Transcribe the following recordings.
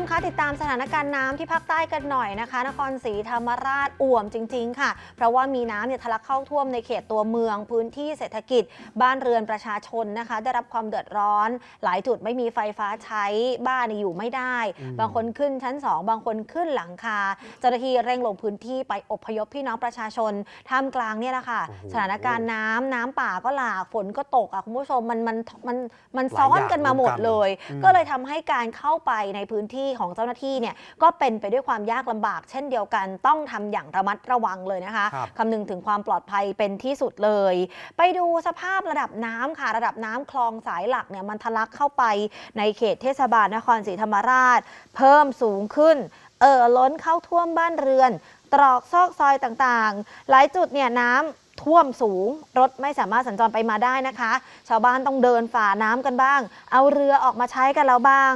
มคะติดตามสถานการณ์น้ำที่ภาคใต้กันหน่อยนะคะ นครศรีธรรมราชอ่วมจริง ๆ ค่ะ เพราะว่ามีน้ำเนี่ยทะลักเข้าท่วมในเขตตัวเมือง พื้นที่เศรษฐกิจ บ้านเรือนประชาชนนะคะ ได้รับความเดือดร้อน หลายจุดไม่มีไฟฟ้าใช้บ้านเนี่ยอยู่ไม่ได้อืมบางคนขึ้นชั้น 2 บางคนขึ้นหลังคาเจ้าหน้าที่เร่งลงพื้นที่ไปอพยพพี่น้องประชาชนท่ามกลางเนี่ยแหละค่ะโอ้โหสถานการณ์น้ำน้ำป่าก็หลากฝนก็ตกอะคุณผู้ชมมันมันมันมันหลายซ้อนอย่างกันมาหมดรวมกันเลยอืมก็เลยทำให้การเข้าไปในพื้นที่ของเจ้าหน้าที่เนี่ยก็เป็นไปด้วยความยากลำบาก เช่นเดียวกัน ต้องทำอย่างระมัดระวังเลยนะคะครับคำนึงถึงความปลอดภัยเป็นที่สุดเลย ไปดูสภาพระดับน้ำค่ะระดับน้ำคลองสายหลักเนี่ยมันทะลักเข้าไปในเขตเทศบาลนครศรีธรรมราช เพิ่มสูงขึ้นเอ่อล้นเข้าท่วมบ้านเรือน ตรอกซอกซอยต่างๆ หลายจุดเนี่ยน้ำท่วมสูง รถไม่สามารถสัญจรไปมาได้นะคะ ชาวบ้านต้องเดินฝ่าน้ำกันบ้าง เอาเรือออกมาใช้กันแล้วบ้าง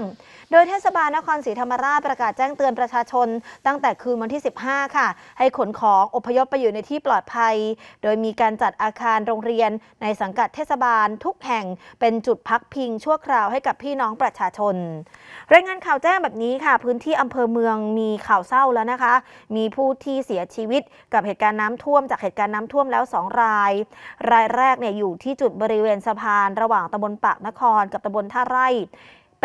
โดยเทศบาลนครศรีธรรมราชประกาศแจ้งเตือนประชาชน ตั้งแต่คืนวันที่ 15 ค่ะ ให้ขนของอพยพไปอยู่ในที่ปลอดภัย โดยมีการจัดอาคารโรงเรียน ในสังกัดเทศบาลทุกแห่งเป็นจุดพักพิงชั่วคราวให้กับพี่น้องประชาชน รายงานข่าวแจ้งแบบนี้ค่ะ พื้นที่อำเภอเมืองมีข่าวเศร้าแล้วนะคะ มีผู้ที่เสียชีวิตกับเหตุการณ์น้ำท่วมจากเหตุการณ์น้ำท่วมแล้ว 2 ราย รายแรกเนี่ยอยู่ที่จุดบริเวณสะพาน ระหว่างตำบลปากนครกับตำบลท่าไร่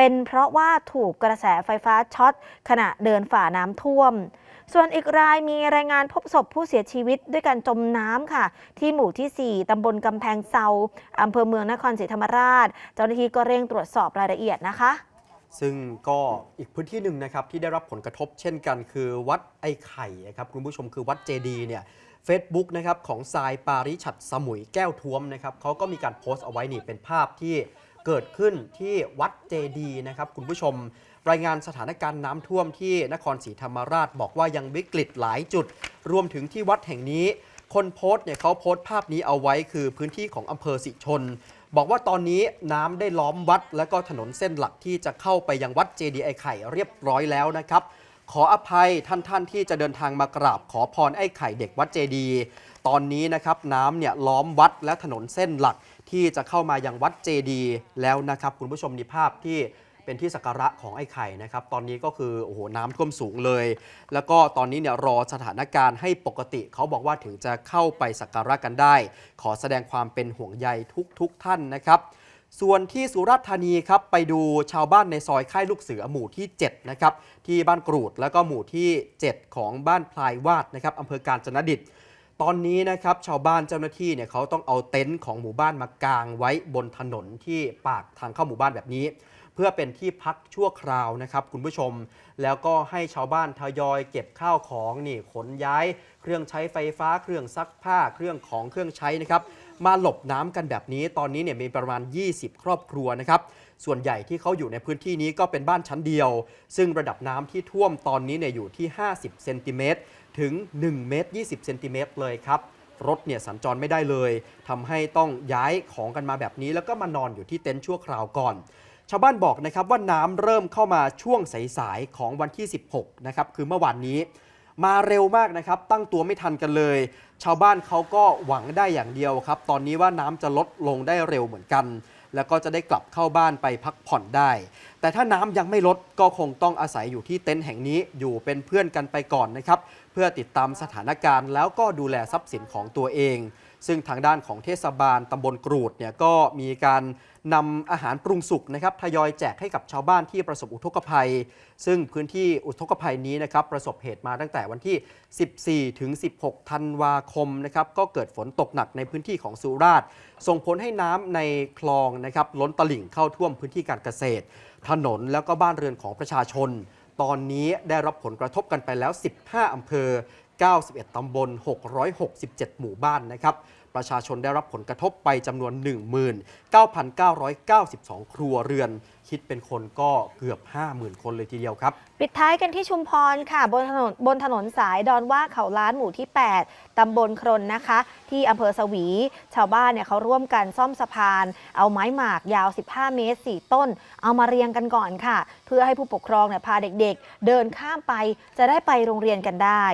เป็นเพราะว่าถูกกระแสไฟฟ้าช็อตขณะเดินฝ่าน้ำท่วม ส่วนอีกรายมีรายงานพบศพผู้เสียชีวิตด้วยการจมน้ำค่ะ ที่หมู่ที่ 4 ตำบลกำแพงเซาอำเภอเมืองนครศรีธรรมราช เจ้าหน้าที่ก็เร่งตรวจสอบรายละเอียดนะคะ ซึ่งก็อีกพื้นที่หนึ่งนะครับที่ได้รับผลกระทบเช่นกันคือวัดไอ้ไข่ครับคุณผู้ชมคือวัดเจดีเนี่ยเฟซบุ๊กนะครับของทรายปาริชัดสมุยแก้วท้วมนะครับเขาก็มีการโพสต์เอาไว้นี่เป็นภาพที่ เกิดขึ้นที่วัดเจดีนะครับคุณผู้ชม รายงานสถานการณ์น้ำท่วมที่นครศรีธรรมราชบอกว่ายังวิกฤตหลายจุด รวมถึงที่วัดแห่งนี้ คนโพสต์เนี่ยเขาโพสต์ภาพนี้เอาไว้คือพื้นที่ของอำเภอสิชน บอกว่าตอนนี้น้ำได้ล้อมวัด และก็ถนนเส้นหลักที่จะเข้าไปยังวัดเจดีไอไข่เรียบร้อยแล้วนะครับขออภัยท่านท่านที่จะเดินทางมากราบขอพรไอ้ไข่เด็กวัดเจดี ตอนนี้นะครับน้ำเนี่ยล้อมวัดและถนนเส้นหลักที่จะเข้ามายังวัดเจดีย์แล้วนะครับ คุณผู้ชมนี่ภาพที่เป็นที่สักการะของไอ้ไข่นะครับ ตอนนี้ก็คือโอ้โหน้ำท่วมสูงเลย แล้วก็ตอนนี้เนี่ยรอสถานการณ์ให้ปกติเขาบอกว่าถึงจะเข้าไปสักการะกันได้ ขอแสดงความเป็นห่วงใยทุกๆทท่านนะครับส่วนที่สุราษฎร์ธานีครับไปดูชาวบ้านในซอยค่ายลูกเสือหมู่ที่7นะครับที่บ้านกรูดแล้วก็หมู่ที่ 7 ของบ้านพลายวาดนะครับอำเภอการจนดิต ตอนนี้นะครับชาวบ้านเจ้าหน้าที่เนี่ยเขาต้องเอาเต็นท์ของหมู่บ้านมากางไว้บนถนนที่ปากทางเข้าหมู่บ้านแบบนี้ เพื่อเป็นที่พักชั่วคราวนะครับคุณผู้ชม แล้วก็ให้ชาวบ้านทยอยเก็บข้าวของนี่ขนย้าย เครื่องใช้ไฟฟ้า เครื่องซักผ้า เครื่องของเครื่องใช้นะครับมาหลบน้ำกันแบบนี้ ตอนนี้เนี่ยมีประมาณ 20 ครอบครัวนะครับส่วนใหญ่ที่เขาอยู่ในพื้นที่นี้ก็เป็นบ้านชั้นเดียว ซึ่งระดับน้ำที่ท่วมตอนนี้เนี่ยอยู่ที่ 50เซนติเมตร ถึง1เมตร20เซนติเมตรเลยครับ รถเนี่ยสัญจรไม่ได้เลยทำให้ต้องย้ายของกันมาแบบนี้ แล้วก็มานอนอยู่ที่เต็นท์ชั่วคราวก่อน ชาวบ้านบอกนะครับว่าน้ำเริ่มเข้ามาช่วงสายๆของวันที่ 16 นะครับ คือเมื่อวานนี้มาเร็วมากนะครับ ตั้งตัวไม่ทันกันเลย ชาวบ้านเขาก็หวังได้อย่างเดียวครับ ตอนนี้ว่าน้ำจะลดลงได้เร็วเหมือนกัน แล้วก็จะได้กลับเข้าบ้านไปพักผ่อนได้ แต่ถ้าน้ำยังไม่ลดก็คงต้องอาศัยอยู่ที่เต็นท์แห่งนี้อยู่เป็นเพื่อนกันไปก่อนนะครับ เพื่อติดตามสถานการณ์แล้วก็ดูแลทรัพย์สินของตัวเอง ซึ่งทางด้านของเทศบาลตำบลกรูดเนี่ยก็มีการนำอาหารปรุงสุกนะครับทยอยแจกให้กับชาวบ้านที่ประสบอุทกภัย ซึ่งพื้นที่อุทกภัยนี้นะครับประสบเหตุมาตั้งแต่วันที่ 14 ถึง 16 ธันวาคมนะครับก็เกิดฝนตกหนักในพื้นที่ของสุราษฎร์ส่งผลให้น้ำในคลองนะครับล้นตลิ่งเข้าท่วมพื้นที่การเกษตร ถนนแล้วก็บ้านเรือนของประชาชน ตอนนี้ได้รับผลกระทบกันไปแล้ว 15 อำเภอ 91 ตำบล 667 หมู่บ้านนะครับ ประชาชนได้รับผลกระทบไปจำนวน 19,992 ครัวเรือน คิดเป็นคนก็เกือบ 50,000 คนเลยทีเดียวครับ ปิดท้ายกันที่ชุมพรค่ะ บนถนนบนถนนสายดอนว่าเขาล้านหมู่ที่ 8 ตำบลครนนะคะ ที่อำเภอสวี ชาวบ้านเนี่ยเขาร่วมกันซ่อมสะพาน เอาไม้หมากยาว 15 เมตร 4 ต้น เอามาเรียงกันก่อนค่ะ เพื่อให้ผู้ปกครองเนี่ยพาเด็กๆเดินข้ามไปจะได้ไปโรงเรียนกันได้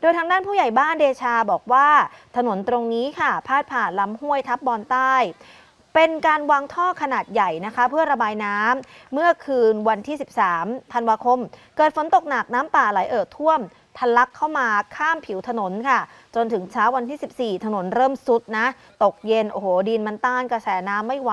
โดยทางด้านผู้ใหญ่บ้านเดชาบอกว่า ถนนตรงนี้ค่ะ พาดผ่านลำห้วยทับบอนใต้ เป็นการวางท่อขนาดใหญ่นะคะ เพื่อระบายน้ำเมื่อคืนวันที่ 13 ธันวาคม เกิดฝนตกหนักน้ำป่าไหลเอ่อท่วมทะลักเข้ามาข้ามผิวถนนค่ะ จนถึงเช้าวันที่ 14 ถนนเริ่มซุดนะ ตกเย็น โอ้โห ดินมันต้านกระแสน้ำไม่ไหว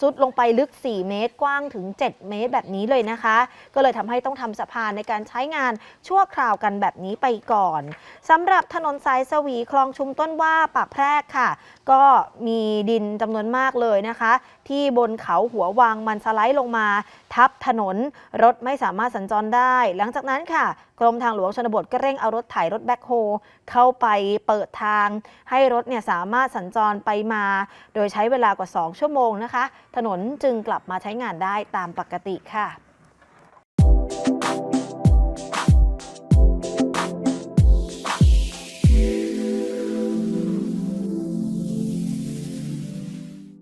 ซุดลงไปลึก 4 เมตรกว้างถึง 7 เมตรแบบนี้เลยนะคะ ก็เลยทำให้ต้องทำสะพานในการใช้งานชั่วคราวกันแบบนี้ไปก่อนสำหรับถนนสายสวีคลองชุมต้นว่าปากแพรกค่ะ ก็มีดินจำนวนมากเลยนะคะที่บนเขาหัววังมันสไลด์ลงมา ทับถนนรถไม่สามารถสัญจรได้ หลังจากนั้นค่ะ กรมทางหลวงชนบทก็เร่งเอารถไถรถแบ็คโฮเข้าไปเปิดทาง ให้รถเนี่ยสามารถสัญจรไปมา โดยใช้เวลากว่า 2 ชั่วโมงนะคะ ถนนจึงกลับมาใช้งานได้ตามปกติค่ะ